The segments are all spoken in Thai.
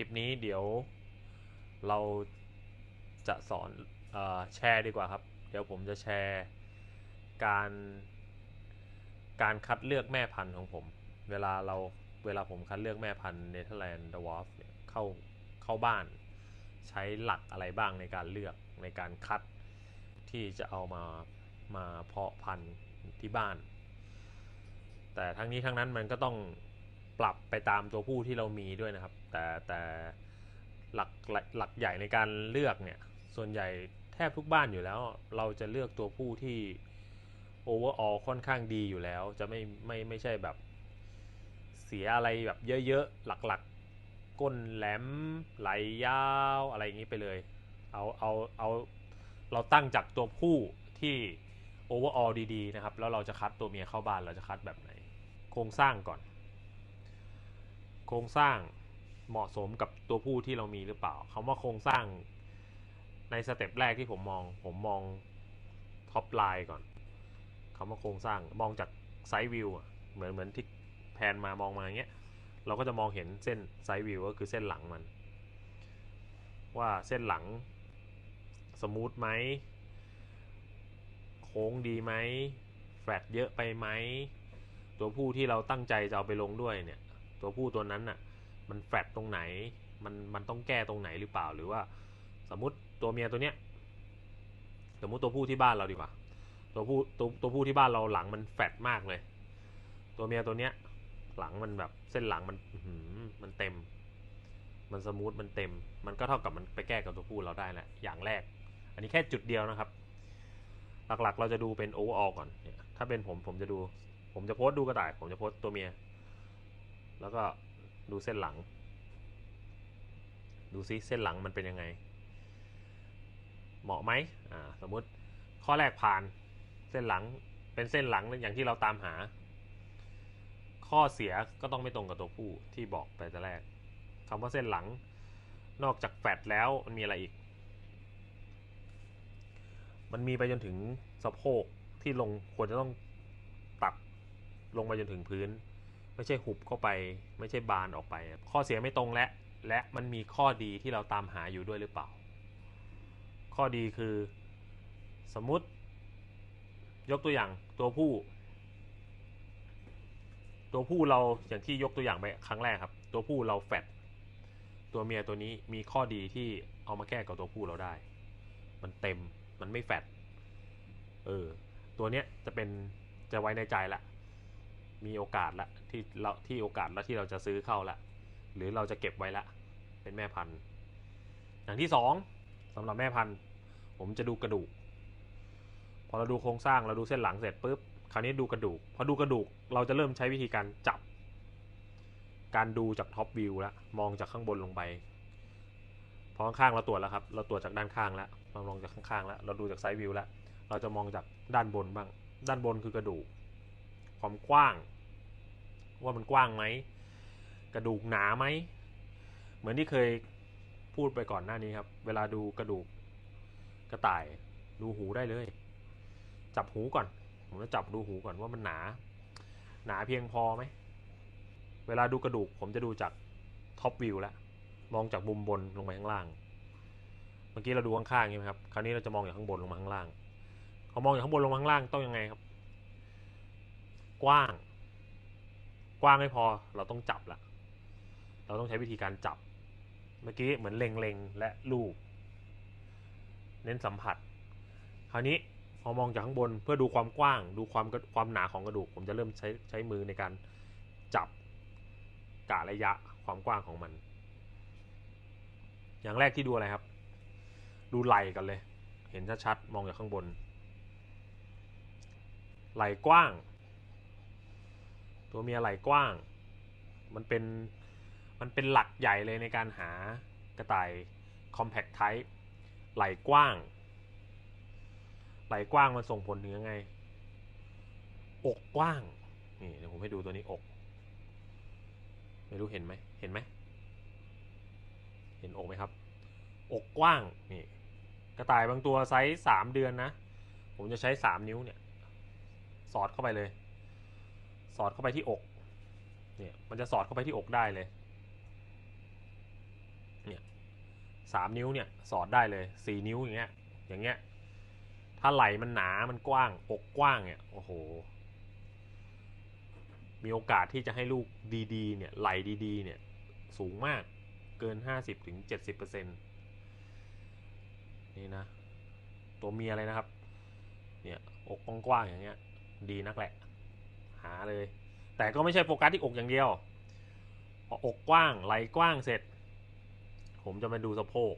ลิปนี้เดี๋ยวเราจะสอนออแชร์ดีกว่าครับ เดี๋ยวผมจะแชร์การการคัดเลือกแม่พันธุ์ของผม เวลาเราเวลาผมคัดเลือกแม่พันธุ์เนเธอร์แลนด์ดวอฟเข้าเข้าบ้านใช้หลักอะไรบ้างในการเลือกในการคัดที่จะเอามามาเพาะพันธุ์ที่บ้าน แต่ทั้งนี้ทั้งนั้นมันก็ต้อง ปรับไปตามตัวผู้ที่เรามีด้วยนะครับ แต่แต่หลักหลักหลักใหญ่ในการเลือกเนี่ย ส่วนใหญ่แทบทุกบ้านอยู่แล้ว เราจะเลือกตัวผู้ที่โอเวอร์ออลค่อนข้างดีอยู่แล้ว จะไม่ไม่ไม่ใช่แบบเสียอะไรแบบเยอะๆ หลักๆ ก้นแหลมไหลยาวอะไรอย่างนี้ไปเลย เอาเอาเอาเราตั้งจากตัวผู้ที่โอเวอร์ออลดีๆนะครับ แล้วเราจะคัดตัวเมียเข้าบ้านเราจะคัดแบบไหน โครงสร้างก่อน โครงสร้างเหมาะสมกับตัวผู้ที่เรามีหรือเปล่าคำว่าโครงสร้างในสเต็ปแรกที่ผมมอง ผมมองท็อปไลน์ก่อนคำว่าโครงสร้างมองจากไซด์วิวเหมือนเหมือนที่แผนมามองมาอย่างเงี้ยเราก็จะมองเห็นเส้นไซด์วิวก็คือเส้นหลังมัน ว่าเส้นหลังสมูทไหมโค้งดีไหมแฟลตเยอะไปไหมตัวผู้ที่เราตั้งใจจะเอาไปลงด้วยเนี่ย ตัวผู้ตัวนั้นน่ะมันแฟลตตรงไหนมันมันต้องแก้ตรงไหนหรือเปล่าหรือว่า สมมติตัวเมียตัวเนี้ยสมมติตัวผู้ที่บ้านเราดีกว่า ตัวผู้ตัวตัวผู้ที่บ้านเราหลังมันแฟลตมากเลย ตัวเมียตัวเนี้ย หลังมันแบบเส้นหลังมันหือมันเต็ม มันสมูทมันเต็ม มันก็เท่ากับมันไปแก้กับตัวผู้เราได้แหละอย่างแรก อันนี้แค่จุดเดียวนะครับ หลักๆ เราจะดูเป็นโอเวอร์ออลก่อนเนี่ยถ้าเป็นผมผมจะดู ผมจะโพสต์ดูกระต่าย ผมจะโพสต์ตัวเมีย แล้วก็ดูเส้นหลัง ดูซิเส้นหลังมันเป็นยังไง เหมาะไหมอ่าสมมุติข้อแรกผ่านเส้นหลังเป็นเส้นหลังอย่างที่เราตามหา ข้อเสียก็ต้องไม่ตรงกับตัวผู้ที่บอกไปแต่แรกคำว่าเส้นหลังนอกจากแฟตแล้วมันมีอะไรอีก มันมีไปจนถึงสะโพกที่ลงควรจะต้องตัดลงไปจนถึงพื้น ไม่ใช่หุบเข้าไป ไม่ใช่บานออกไป ข้อเสียไม่ตรงและ และมันมีข้อดีที่เราตามหาอยู่ด้วยหรือเปล่า ข้อดีคือ สมมุติ ยกตัวอย่างตัวผู้ ตัวผู้เราอย่างที่ยกตัวอย่างไปครั้งแรกครับ ตัวผู้เราแฟตตัวเมียตัวนี้มีข้อดีที่เอามาแก้กับตัวผู้เราได้ มันเต็มมันไม่แฟตเออ ตัวเนี้ยจะเป็นจะไว้ในใจละ มีโอกาสละที่เราที่โอกาสละที่เราจะซื้อเข้าละหรือเราจะเก็บไว้ละเป็นแม่พันธุ์ อย่างที่สองสำหรับแม่พันธุ์ ผมจะดูกระดูก พอเราดูโครงสร้างเราดูเส้นหลังเสร็จปุ๊บคราวนี้ดูกระดูกพอดูกระดูกเราจะเริ่มใช้วิธีการจับ การดูจากท็อปวิวแล้วมองจากข้างบนลงไปพอข้างๆเราตรวจแล้วครับ เราตรวจจากด้านข้างแล้วเรามองจากข้างๆแล้วเราดูจากไซด์วิวแล้วเราจะมองจากด้านบนบ้าง ด้านบนคือกระดูก ความกว้าง ว่ามันกว้างไหม กระดูกหนาไหม เหมือนที่เคยพูดไปก่อนหน้านี้ครับ เวลาดูกระดูกกระต่ายดูหูได้เลย จับหูก่อน ผมจะจับดูหูก่อนว่ามันหนา หนาเพียงพอไหม เวลาดูกระดูกผมจะดูจากท็อปวิวแล้วมองจากมุมบนลงไปข้างล่าง เมื่อกี้เราดูข้างๆใช่ไหมครับ คราวนี้เราจะมองจากข้างบนลงมาข้างล่างพอมองจากข้างบนลงมาข้างล่างต้องยังไงครับ กว้าง กว้างไม่พอเราต้องจับละเราต้องใช้วิธีการจับ เมื่อกี้เหมือนเล็งๆและลูบเน้นสัมผัส คราวนี้พอมองจากข้างบนเพื่อดูความกว้าง ดูความความหนาของกระดูก ผมจะเริ่มใช้ใช้มือในการจับกะระยะความกว้างของมัน อย่างแรกที่ดูอะไรครับ ดูไหล่กันเลย เห็นชัดๆมองจากข้างบน ไหล่กว้าง ตัวเมียไหล่กว้าง มันเป็นมันเป็นหลักใหญ่เลยในการหากระต่าย compact type ไหล่กว้าง ไหล่กว้างมันส่งผลถึงยังไง อกกว้าง นี่เดี๋ยวผมให้ดูตัวนี้อก ไม่รู้เห็นไหม เห็นไหม เห็นอกไหมครับ อกกว้าง นี่ กระต่ายบางตัวไซส์สามเดือนนะ ผมจะใช้สามนิ้วเนี่ย สอดเข้าไปเลย สอดเข้าไปที่อกเนี่ยมันจะสอดเข้าไปที่อกได้เลยเนี่ยสามนิ้วเนี่ยสอดได้เลยสี่นิ้วอย่างเงี้ยอย่างเงี้ยถ้าไหลมันหนามันกว้าง อกกว้างเนี่ยโอ้โห มีโอกาสที่จะให้ลูกดีๆเนี่ยไหลดีๆเนี่ยสูงมากเกินห้าสิบถึงเจ็ดสิบเปอร์เซ็นต์นี่นะ ตัวเมียเลยนะครับ เนี่ย อกกว้างๆอย่างเงี้ย ดีนักแหละ หาเลย แต่ก็ไม่ใช่โฟกัสที่อกอย่างเดียวอกกว้างไหลกว้างเสร็จ ผมจะมาดูสะโพก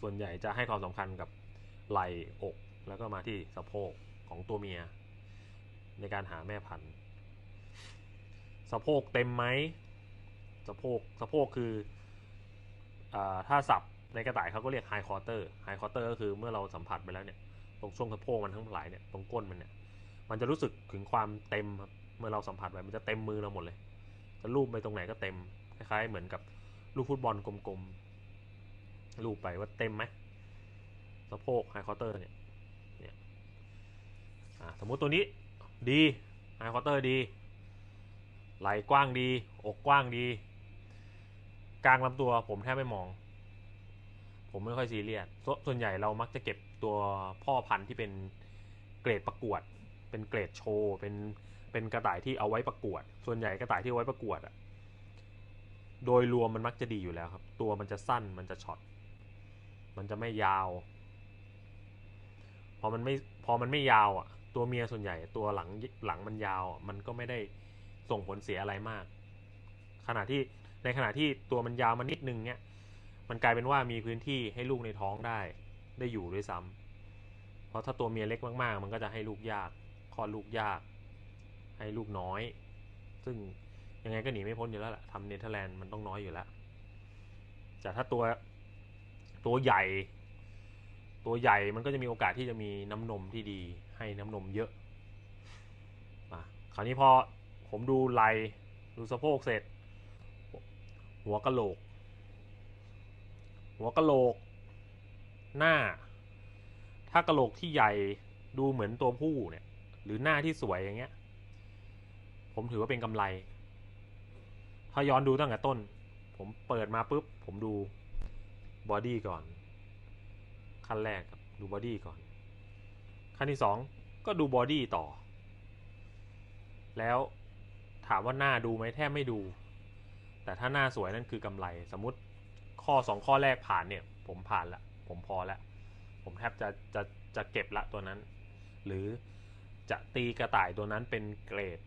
ส่วนใหญ่จะให้ความสำคัญกับไหลอกแล้วก็มาที่สะโพกของตัวเมีย ในการหาแม่พันธุ์สะโพกเต็มไหมสะโพกสะโพกคืออถ้าสับในกระต่ายเขาก็เรียกไฮคอร์เตอร์ไฮคอร์เตอร์ก็คือเมื่อเราสัมผัสไปแล้วเนี่ย ตรงช่วงสะโพกมันทั้งหลายเนี่ย ตรงก้นมันเนี่ย มันจะรู้สึกถึงความเต็มครับเมื่อเราสัมผัสไปมันจะเต็มมือเราหมดเลย จะลูบไปตรงไหนก็เต็มคล้ายๆเหมือนกับลูกฟุตบอลกลมๆลูบไปว่าเต็มไหมสะโพกไฮคอร์เตอร์เนี่ยเนี่ยสมมุติตัวนี้ดีไฮคอร์เตอร์ดี ไหล่กว้างดี อกกว้างดี กลางลำตัวผมแทบไม่มอง ผมไม่ค่อยซีเรียสส่วนใหญ่เรามักจะเก็บตัวพ่อพันธุ์ที่เป็นเกรดประกวด เป็นเกรดโชว์เป็นเป็นกระต่ายที่เอาไว้ประกวด ส่วนใหญ่กระต่ายที่เอาไว้ประกวดอะโดยรวมมันมักจะดีอยู่แล้วครับ ตัวมันจะสั้นมันจะช็อตมันจะไม่ยาวพอมันไม่พอมันไม่ยาวอะ ตัวเมียส่วนใหญ่ตัวหลังหลังมันยาวมันก็ไม่ได้ส่งผลเสียอะไรมาก ขณะที่ในขณะที่ตัวมันยาวมานิดนึงเนี้ยมันกลายเป็นว่ามีพื้นที่ให้ลูกในท้องได้ ได้อยู่ด้วยซ้ำเพราะถ้าตัวเมียเล็กมากๆ มันก็จะให้ลูกยาก ลอดลูกยาก ให้ลูกน้อย ซึ่งยังไงก็หนีไม่พ้นอยู่แล้วแหละทำเนเธอร์แลนด์มันต้องน้อยอยู่แล้วแต่ถ้าตัวตัวใหญ่ ตัวใหญ่มันก็จะมีโอกาสที่จะมีน้ำนมที่ดี ให้น้ำนมเยอะมาคราวนี้พอผมดูไหลดูสะโพกเสร็จ หัวกะโหลก หัวกะโหลก หน้า ถ้ากะโหลกที่ใหญ่ดูเหมือนตัวผู้เนี่ย หรือหน้าที่สวยอย่างเงี้ย ผมถือว่าเป็นกำไร ถ้าย้อนดูตั้งแต่ต้น ผมเปิดมาปุ๊บ ผมดูบอดี้ก่อน ขั้นแรกดูบอดี้ก่อน ขั้นที่สองก็ดูบอดี้ต่อ แล้วถามว่าหน้าดูไหมแทบไม่ดู แต่ถ้าหน้าสวยนั่นคือกำไร สมมติข้อสองข้อแรกผ่านเนี่ย ผมผ่านละ ผมพอล้วผมแทบจะจะจะเก็บละตัวนั้น หรือ จะตีกระต่ายตัวนั้นเป็นเกรด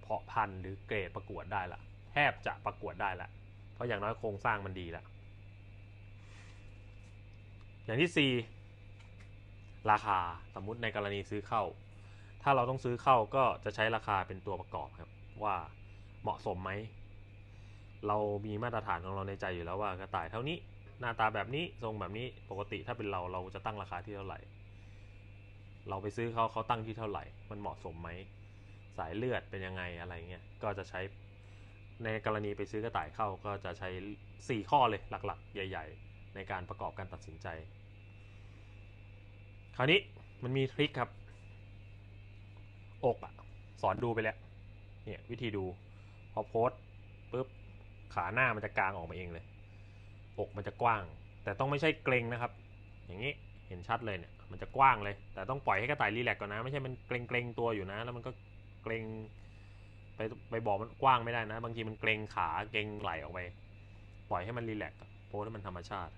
เพาะพันธุ์หรือเกรดประกวดได้ละแทบจะประกวดได้ละเพราะอย่างน้อยโครงสร้างมันดีละอย่างที่สี่ราคาสมมุติในกรณีซื้อเข้า ถ้าเราต้องซื้อเข้าก็จะใช้ราคาเป็นตัวประกอบครับ ว่าเหมาะสมไหม เรามีมาตรฐานของเราในใจอยู่แล้วว่ากระต่ายเท่านี้หน้าตาแบบนี้ทรงแบบนี้ปกติถ้าเป็นเราเราจะตั้งราคาที่เท่าไหร่ เราไปซื้อเขาเขาตั้งที่เท่าไหร่ มันเหมาะสมไหม สายเลือดเป็นยังไงอะไรเงี้ย ก็จะใช้ในกรณีไปซื้อกระต่ายเข้าก็จะใช้ 4 ข้อเลยหลักๆ ใหญ่ ๆ ในการประกอบการตัดสินใจ คราวนี้มันมีทริคครับ อกอะสอนดูไปแล้ว เนี่ยวิธีดู พอโพสปุ๊บขาหน้ามันจะกลางออกมาเองเลย อกมันจะกว้าง แต่ต้องไม่ใช่เกรงนะครับ อย่างนี้เห็นชัดเลยเนี่ย มันจะกว้างเลย แต่ต้องปล่อยให้กระต่ายรีแลกก่อนนะ ไม่ใช่มันเกรงเกรงตัวอยู่นะ แล้วมันก็เกรงไปไปบอกมันกว้างไม่ได้นะ บางทีมันเกรงขาเกรงไหลออกไป ปล่อยให้มันรีแลกโพสให้มันธรรมชาติ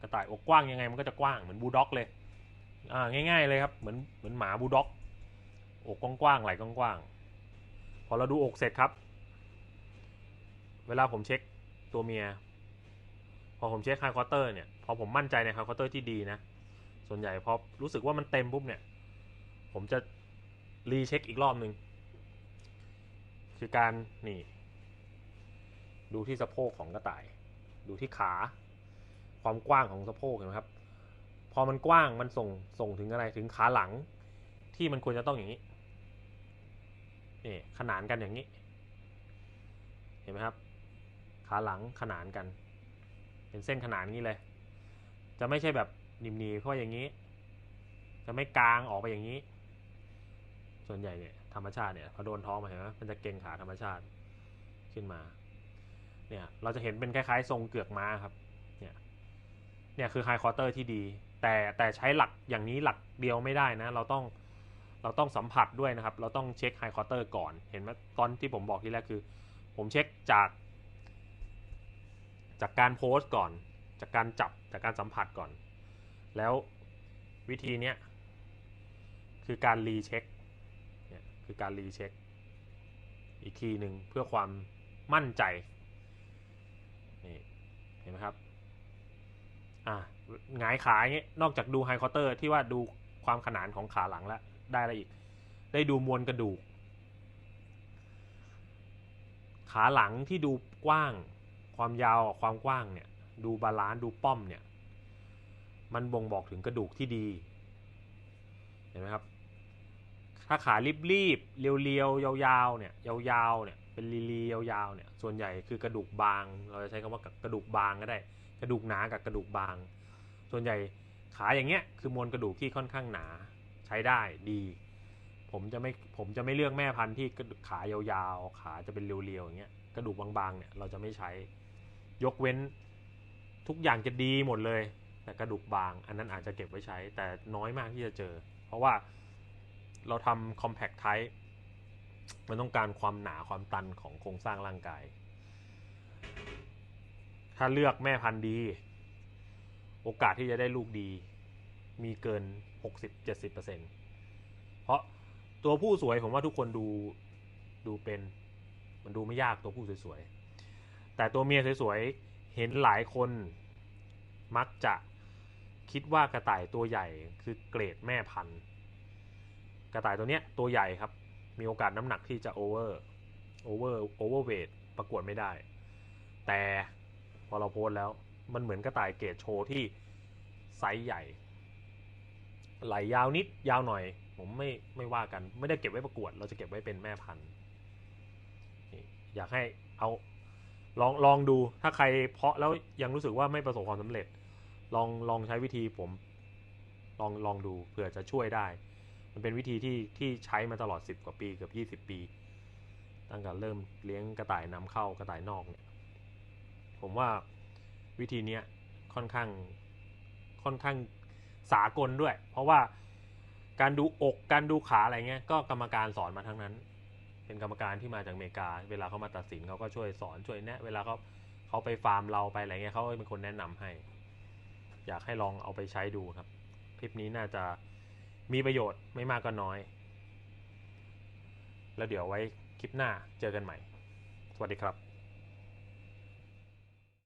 กระต่ายอกกว้างยังไงมันก็จะกว้างเหมือนบูลด็อกเลยอ่าง่าย ๆเลยครับ เหมือนเหมือนหมาบูลด็อก อกกว้างๆไหลกว้างๆพอเราดูอกเสร็จครับ เวลาผมเช็คตัวเมีย พอผมเช็คไฮคอร์เตอร์เนี่ย พอผมมั่นใจในไฮคอร์เตอร์ที่ดีนะ ส่วนใหญ่พอรู้สึกว่ามันเต็มปุ๊บเนี่ย ผมจะรีเช็คอีกรอบหนึ่งคือการนี่ ดูที่สะโพกของกระต่าย ดูที่ขา ความกว้างของสะโพกเห็นไหมครับ พอมันกว้างมันส่งส่งถึงอะไรถึงขาหลัง ที่มันควรจะต้องอย่างนี้นี่ขนานกันอย่างนี้ เห็นไหมครับ ขาหลังขนานกัน เป็นเส้นขนานนี้เลย จะไม่ใช่แบบ นิมนีเพราะอย่างนี้ จะไม่กลางออกไปอย่างนี้ ส่วนใหญ่เนี่ยธรรมชาติเนี่ยพอโดนท้องมาเห็นไหมมันจะเก่งขาธรรมชาติขึ้นมา เนี่ยเราจะเห็นเป็นคล้ายๆ ทรงเกือกม้าครับ เนี่ยเนี่ยคือไฮคอร์เตอร์ที่ดี แต่แต่ใช้หลักอย่างนี้หลักเดียวไม่ได้นะ เราต้องเราต้องสัมผัสด้วยนะครับ เราต้องเช็คไฮคอร์เตอร์ก่อน เห็นไหมตอนที่ผมบอกที่แรกคือ ผมเช็คจากจากการโพสต์ก่อน จากการจับ จากการสัมผัสก่อน แล้ววิธีเนี้ยคือการรีเช็คเนี่ยคือการรีเช็คอีกทีหนึ่งเพื่อความมั่นใจนี่เห็นไหมครับอ่าหงายขาอย่างเงี้ยนอกจากดูไฮคอร์เตอร์ที่ว่าดูความขนานของขาหลังแล้วได้อะไรอีก ได้ดูมวลกระดูก ขาหลังที่ดูกว้าง ความยาวความกว้างเนี่ยดูบาลานซ์ดูป้อมเนี่ย มันบ่งบอกถึงกระดูกที่ดีเห็นไหมครับ ถ้าขารีบๆเรียวๆยาวๆเนี่ยยาวๆเนี่ยเป็นลีๆยาวๆเนี่ยส่วนใหญ่คือกระดูกบาง เราจะใช้คำว่ากระดูกบางก็ได้ กระดูกหนากับกระดูกบาง ส่วนใหญ่ขาอย่างเงี้ยคือมวลกระดูกที่ค่อนข้างหนาใช้ได้ดีผมจะไม่ผมจะไม่เลือกแม่พันธุ์ที่กระดูกขายาวๆ ขาจะเป็นเรียวๆอย่างเงี้ยกระดูกบางๆเนี่ยเราจะไม่ใช้ยกเว้นทุกอย่างจะดีหมดเลย แต่กระดูกบาง อันนั้นอาจจะเก็บไว้ใช้ แต่น้อยมากที่จะเจอ เพราะว่าเราทำ compact type มันต้องการความหนาความตันของโครงสร้างร่างกาย ถ้าเลือกแม่พันธุ์ดี โอกาสที่จะได้ลูกดี มีเกิน 60-70%เพราะตัวผู้สวยผมว่าทุกคนดูดูเป็น มันดูไม่ยากตัวผู้สวยๆ แต่ตัวเมียสวยๆ เห็นหลายคนมักจะ คิดว่ากระต่ายตัวใหญ่คือเกรดแม่พันธุ์ กระต่ายตัวเนี้ยตัวใหญ่ครับ มีโอกาสน้ำหนักที่จะโอเวอร์โอเวอร์โอเวอร์เวทประกวดไม่ได้ แต่พอเราโพสแล้วมันเหมือนกระต่ายเกรดโชว์ที่ไซส์ใหญ่ ไหลยาวนิดยาวหน่อย ผมไม่ไม่ว่ากันไม่ได้เก็บไว้ประกวด เราจะเก็บไว้เป็นแม่พันธุ์อยากให้เอาลองลองดูถ้าใครเพาะแล้วยังรู้สึกว่าไม่ประสบความสำเร็จ ลองลองใช้วิธีผมลองลองดูเผื่อจะช่วยได้ มันเป็นวิธีที่ที่ใช้มาตลอด 10 กว่าปีเกือบ20 ปี ตั้งแต่เริ่มเลี้ยงกระต่ายนำเข้ากระต่ายนอกเนี่ยผมว่าวิธีเนี้ยค่อนข้างค่อนข้างสากลด้วย เพราะว่าการดูอกการดูขาอะไรเงี้ยก็กรรมการสอนมาทั้งนั้น เป็นกรรมการที่มาจากอเมริกา เวลาเขามาตัดสินเขาก็ช่วยสอนช่วยแนะ เวลาเขาเขาไปฟาร์มเราไปอะไรเงี้ยเขาก็เป็นคนแนะนำให้ อยากให้ลองเอาไปใช้ดูครับ คลิปนี้น่าจะมีประโยชน์ไม่มากก็น้อย แล้วเดี๋ยวไว้คลิปหน้าเจอกันใหม่ สวัสดีครับ